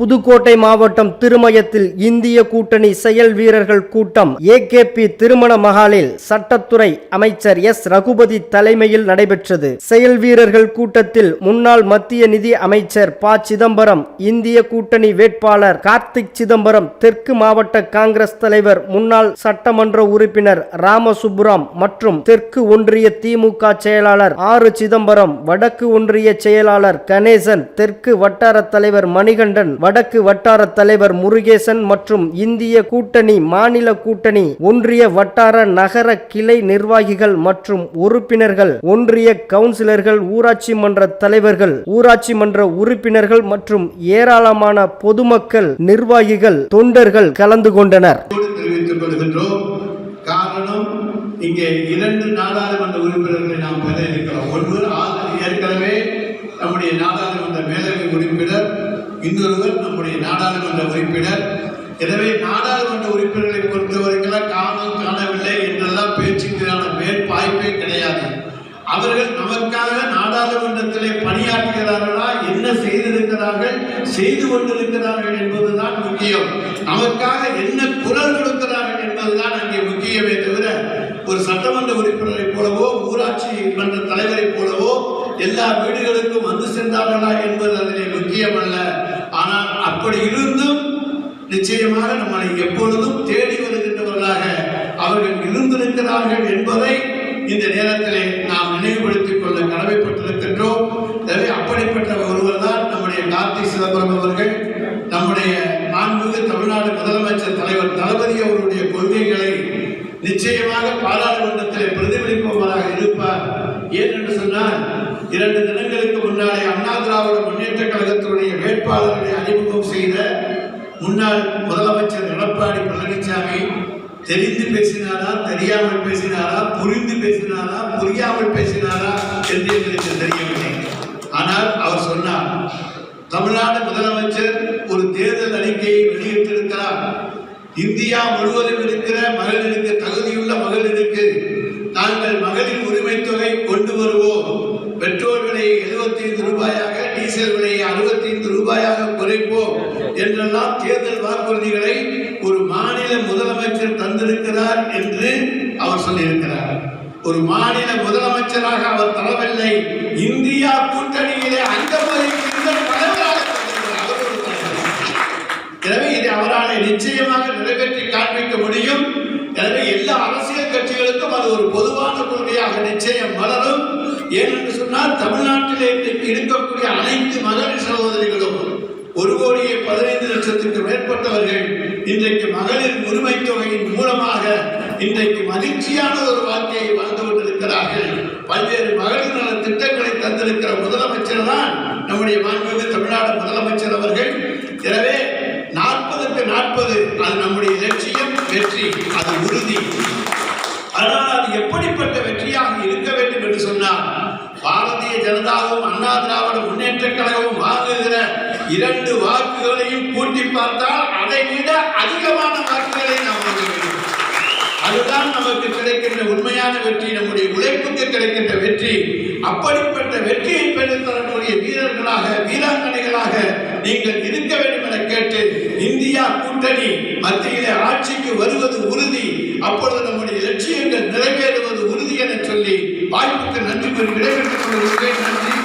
புதுக்கோட்டை மாவட்டம் திருமயத்தில் இந்திய கூட்டணி செயல் வீரர்கள் கூட்டம். ஏகேபி திருமண மகாலில் சட்டத்துறை அமைச்சர் எஸ். ரகுபதி தலைமையில் நடைபெற்றது. செயல் வீரர்கள் கூட்டத்தில் முன்னாள் மத்திய நிதி அமைச்சர் ப. சிதம்பரம் இந்திய கூட்டணி வேட்பாளர் கார்த்திக் சிதம்பரம் தெற்கு மாவட்ட காங்கிரஸ் தலைவர் முன்னாள் சட்டமன்ற உறுப்பினர் ராமசுப்ராம் மற்றும் தெற்கு ஒன்றிய திமுக செயலாளர் ஆறு சிதம்பரம் வடக்கு ஒன்றிய செயலாளர் கணேசன் தெற்கு வட்டார தலைவர் மணிகண்டன் வடக்கு வட்டார தலைவர் முருகேசன் மற்றும் இந்திய கூட்டணி மாநில கூட்டணி ஒன்றிய வட்டார நகர கிளை நிர்வாகிகள் மற்றும் உறுப்பினர்கள் ஒன்றிய கவுன்சிலர்கள் ஊராட்சி மன்ற தலைவர்கள் ஊராட்சி மன்ற உறுப்பினர்கள் மற்றும் ஏராளமான பொதுமக்கள் நிர்வாகிகள் தொண்டர்கள் கலந்து கொண்டனர். காரணம் இங்கே இரண்டு நாடாளுமன்ற உறுப்பினர்களை நாம் பெற இருக்கிறோம். ஒன்று ஏற்கனவே நம்முடைய நாடாளுமன்ற மேலவை உறுப்பினர் இன்னொருவர் நம்முடைய நாடாளுமன்ற உறுப்பினர். எனவே நாடாளுமன்ற உறுப்பினர்களை பொறுத்தவரைக்கெல்லாம் காணும் காணவில்லை என்றெல்லாம் பேச்சுக்கான மேல் வாய்ப்பே கிடையாது. அவர்கள் நமக்காக நாடாளுமன்றத்திலே பணியாற்றுகிறார்களா? என்ன செய்திருக்கிறார்கள்? செய்து கொண்டிருக்கிறார்கள் என்பதுதான் முக்கியம். நமக்காக என்ன குரல் கொடுக்கிறார்கள் என்பதுதான் அங்கே முக்கியமே தவிர ஒரு சட்டமன்ற உறுப்பினரை போலவோ ஊராட்சி மன்ற தலைவரை போலவோ எல்லா வீடுகளுக்கும் வந்து சென்றார்களா என்பது அதிலே முக்கியமல்ல. ஆனால் அப்படி இருந்தும் நிச்சயமாக நம்மளை எப்பொழுதும் தேடி வருகின்றவர்களாக அவர்கள் இருந்திருக்கிறார்கள் என்பதை இந்த நேரத்திலே நாம் நினைவுபடுத்திக் கொள்ள கடமைப்பட்டிருக்கின்றோம். எனவே அப்படிப்பட்ட ஒருவர் தான் நம்முடைய கார்த்தி சிதம்பரம் அவர்கள் நம்முடைய மாண்புமிகு தமிழ்நாடு முதலமைச்சர் தலைவர் தளபதி அவருடைய கொள்கைகளை நிச்சயமாக பாராளுமன்றத்திலே பிரதிபலிப்பவராக இருப்பார். ஏன் என்று சொன்னால் இரண்டு தினங்களுக்கு முன்னாலே அண்ணா திராவிட முன்னேற்ற கழகத்தினுடைய வேட்பாளர்களை அறிமுகம் செய்த முன்னாள் முதலமைச்சர் எடப்பாடி பழனிசாமி தெரிந்து பேசினாரா தெரியாமல் பேசினாரா புரிந்து பேசினாரா புரியாமல் பேசினாரா என்று எங்களுக்கு தெரியவில்லை. ஆனால் அவர் சொன்னார் தமிழ்நாடு முதலமைச்சர் ஒரு தேர்தல் அறிக்கையை வெளியிட்டிருக்கிறார். இந்தியா முழுவதும் இருக்கிற மகளிருக்கு தகுதியுள்ள மகளிருக்கு நாங்கள் மகளிர் உரிமை தொகை கொண்டு வருவோம். பெட்ரோல் விலையை 75 ரூபாயாக டீசல் விலையை 65 ரூபாயாக குறைப்போம். என்றெல்லாம் தேர்தல் வாக்குறுதிகளை ஒரு மாநில முதலமைச்சர் தந்திருக்கிறார் என்று அவர் சொல்லியிருக்கிறார். ஒரு மாநில முதலமைச்சராக அவர் தரவில்லை. இந்தியா கூட்டணியிலே அந்த எனவே இதை அவரால் நிச்சயமாக நிறைவேற்றி காண்பிக்க முடியும். எனவே எல்லா அரசியல் கட்சிகளுக்கும் அது ஒரு பொதுவான கொள்கையாக நிச்சயம் வளரும். ஏனென்று சொன்னால் தமிழ்நாட்டிலே இன்றைக்கு இருக்கக்கூடிய அனைத்து மகளிர் சகோதரிகளும் ஒரு கோடியே பதினைந்து லட்சத்திற்கு மேற்பட்டவர்கள் இன்றைக்கு மகளிர் உரிமை தொகையின் மூலமாக இன்றைக்கு மகிழ்ச்சியான ஒரு வாழ்க்கையை வாழ்ந்து கொண்டிருக்கிறார்கள். பல்வேறு மகளிர் நல திட்டங்களை தந்திருக்கிற முதலமைச்சர் தான் நம்முடைய மாண்புமிகு தமிழ்நாடு முதலமைச்சர் அவர்கள். எனவே நாற்பதுக்கு நாற்பது அது நம்முடைய லட்சியம் வெற்றி அது உறுதி. ஆனால் அது எப்படிப்பட்ட வெற்றியாக இருக்க வேண்டும் என்று சொன்னால் பாரதிய ஜனதாவும் அண்ணா திராவிட முன்னேற்ற கழகமும் இரண்டு வாக்குகளையும் கூட்டி பார்த்தால் அதை விட அதிகமான வாக்குகளை நாம் வேண்டும். அதுதான் நமக்கு கிடைக்கின்ற உண்மையான வெற்றி நம்முடைய உழைப்புக்கு கிடைக்கின்ற வெற்றி. அப்படிப்பட்ட வெற்றியை பெற்றுத் தரக்கூடிய வீரர்களாக வீராங்கனைகளாக நீங்கள் இருக்க வேண்டும் என கேட்டு இந்தியா கூட்டணி மத்தியிலே ஆட்சிக்கு வருவது உறுதி. அப்பொழுது நம்முடைய லட்சியங்கள் நிறைவேறுவது உறுதி என சொல்லி வாய்ப்புக்கு நன்றி கூறி விடைபெற்றுக் கொள்கிறேன். நன்றி.